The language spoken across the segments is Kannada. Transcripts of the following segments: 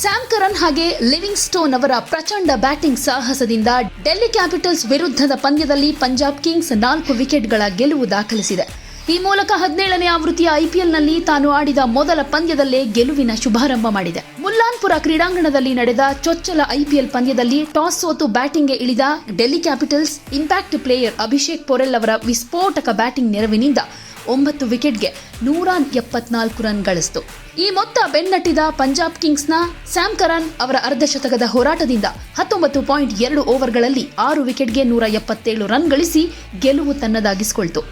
ಸ್ಯಾಮ್ ಹಾಗೆ ಲಿವಿಂಗ್ ಸ್ಟೋನ್ ಅವರ ಪ್ರಚಂಡ ಬ್ಯಾಟಿಂಗ್ ಸಾಹಸದಿಂದ ಡೆಲ್ಲಿ ಕ್ಯಾಪಿಟಲ್ಸ್ ವಿರುದ್ಧದ ಪಂದ್ಯದಲ್ಲಿ ಪಂಜಾಬ್ ಕಿಂಗ್ಸ್ ನಾಲ್ಕು ವಿಕೆಟ್ಗಳ ಗೆಲುವು ದಾಖಲಿಸಿದೆ. ಈ ಮೂಲಕ ಹದಿನೇಳನೇ ಆವೃತ್ತಿಯ ಐಪಿಎಲ್ನಲ್ಲಿ ತಾನು ಆಡಿದ ಮೊದಲ ಪಂದ್ಯದಲ್ಲೇ ಗೆಲುವಿನ ಶುಭಾರಂಭ ಮಾಡಿದೆ. ಮುಲ್ಲಾನ್ಪುರ ಕ್ರೀಡಾಂಗಣದಲ್ಲಿ ನಡೆದ ಚೊಚ್ಚಲ ಐಪಿಎಲ್ ಪಂದ್ಯದಲ್ಲಿ ಟಾಸ್ ಸೋತು ಬ್ಯಾಟಿಂಗ್ಗೆ ಇಳಿದ Delhi Capitals, impact player Abhishek Porel ಅವರ ವಿಸ್ಫೋಟಕ ಬ್ಯಾಟಿಂಗ್ ನೆರವಿನಿಂದ ಒಂಬತ್ತು ವಿಕೆಟ್ಗೆ ನೂರ ಎಪ್ಪತ್ನಾಲ್ಕು ರನ್ ಗಳಿಸಿತು. ಈ ಮೊತ್ತ ಬೆನ್ನಟ್ಟಿದ ಪಂಜಾಬ್ ಕಿಂಗ್ಸ್ನ ಸ್ಯಾಮ್ ಕರನ್ ಅವರ ಅರ್ಧಶತಕದ ಹೋರಾಟದಿಂದ ಹತ್ತೊಂಬತ್ತು ಪಾಯಿಂಟ್ ಎರಡು ಓವರ್ಗಳಲ್ಲಿ ಆರು ವಿಕೆಟ್ಗೆ ನೂರ ಎಪ್ಪತ್ತೇಳು ರನ್ ಗಳಿಸಿ ಗೆಲುವು ತನ್ನದಾಗಿಸಿಕೊಳ್ತು.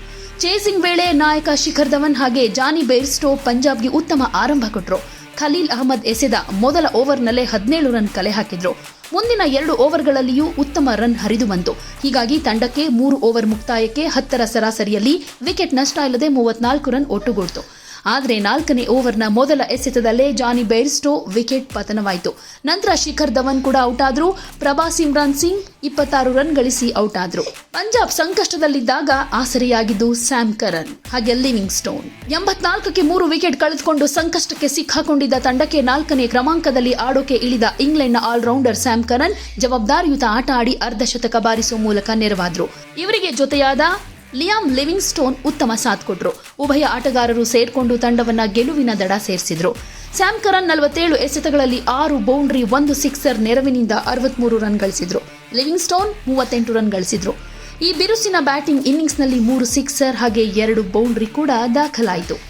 ಚೇಸಿಂಗ್ ವೇಳೆ ನಾಯಕ ಶಿಖರ್ ಧವನ್ ಹಾಗೆ ಜಾನಿ ಬೇರ್ಸ್ಟೋ ಪಂಜಾಬ್ಗೆ ಉತ್ತಮ ಆರಂಭ ಕೊಟ್ಟರು ಖಲೀಲ್ ಅಹಮದ್ ಎಸೆದ ಮೊದಲ ಓವರ್ನಲ್ಲೇ ಹದಿನೇಳು ರನ್ ಕಲೆ ಹಾಕಿದ್ರು. ಮುಂದಿನ ಎರಡು ಓವರ್ಗಳಲ್ಲಿಯೂ ಉತ್ತಮ ರನ್ ಹರಿದು ಬಂತು. ಹೀಗಾಗಿ ತಂಡಕ್ಕೆ ಮೂರು ಓವರ್ ಮುಕ್ತಾಯಕ್ಕೆ ಹತ್ತರ ಸರಾಸರಿಯಲ್ಲಿ ವಿಕೆಟ್ ನಷ್ಟ ಇಲ್ಲದೆ ಮೂವತ್ನಾಲ್ಕು ರನ್ ಒಟ್ಟುಗೂಡ್ತು. ಆದರೆ ನಾಲ್ಕನೇ ಓವರ್ನ ಮೊದಲ ಎಸೆತದಲ್ಲೇ ಜಾನಿ ಬೇರ್ಸ್ಟೋ ವಿಕೆಟ್ ಪತನವಾಯಿತು. ನಂತರ ಶಿಖರ್ ಧವನ್ ಕೂಡ ಔಟ್ ಆದರು. ಪ್ರಭಾಸ್ ಇಮ್ರಾನ್ ಸಿಂಗ್ ಇಪ್ಪತ್ತಾರು ರನ್ ಗಳಿಸಿ ಔಟ್ ಆದರು. ಪಂಜಾಬ್ ಸಂಕಷ್ಟದಲ್ಲಿದ್ದಾಗ ಆಸರೆಯಾಗಿದ್ದು ಸ್ಯಾಮ್ ಕರನ್ ಹಾಗೆ ಲಿವಿಂಗ್ ಸ್ಟೋನ್. ಎಂಬತ್ನಾಲ್ಕಕ್ಕೆ ಮೂರು ವಿಕೆಟ್ ಕಳೆದುಕೊಂಡು ಸಂಕಷ್ಟಕ್ಕೆ ಸಿಕ್ಕಾಕೊಂಡಿದ್ದ ತಂಡಕ್ಕೆ ನಾಲ್ಕನೇ ಕ್ರಮಾಂಕದಲ್ಲಿ ಆಡೋಕೆ ಇಳಿದ ಇಂಗ್ಲೆಂಡ್ನ ಆಲ್ರೌಂಡರ್ ಸ್ಯಾಮ್ ಕರನ್ ಜವಾಬ್ದಾರಿಯುತ ಆಟ ಆಡಿ ಅರ್ಧಶತಕ ಬಾರಿಸುವ ಮೂಲಕ ನೆರವಾದರು. ಇವರಿಗೆ ಜೊತೆಯಾದ ಲಿಯಾಮ್ ಲಿವಿಂಗ್ ಸ್ಟೋನ್ ಉತ್ತಮ ಸಾಥ್ ಕೊಟ್ರು. ಉಭಯ ಆಟಗಾರರು ಸೇರ್ಕೊಂಡು ತಂಡವನ್ನ ಗೆಲುವಿನ ದಡ ಸೇರಿಸಿದ್ರು. ಸ್ಯಾಮ್ ಕರನ್ ನಲವತ್ತೇಳು ಎಸೆತಗಳಲ್ಲಿ ಆರು ಬೌಂಡ್ರಿ, ಒಂದು ಸಿಕ್ಸರ್ ನೆರವಿನಿಂದ ಅರವತ್ಮೂರು ರನ್ ಗಳಿಸಿದ್ರು. ಲಿವಿಂಗ್ ಸ್ಟೋನ್ ಮೂವತ್ತೆಂಟು ರನ್ ಗಳಿಸಿದ್ರು. ಈ ಬಿರುಸಿನ ಬ್ಯಾಟಿಂಗ್ ಇನ್ನಿಂಗ್ಸ್ನಲ್ಲಿ ಮೂರು ಸಿಕ್ಸರ್ ಹಾಗೆ ಎರಡು ಬೌಂಡ್ರಿ ಕೂಡ ದಾಖಲಾಯಿತು.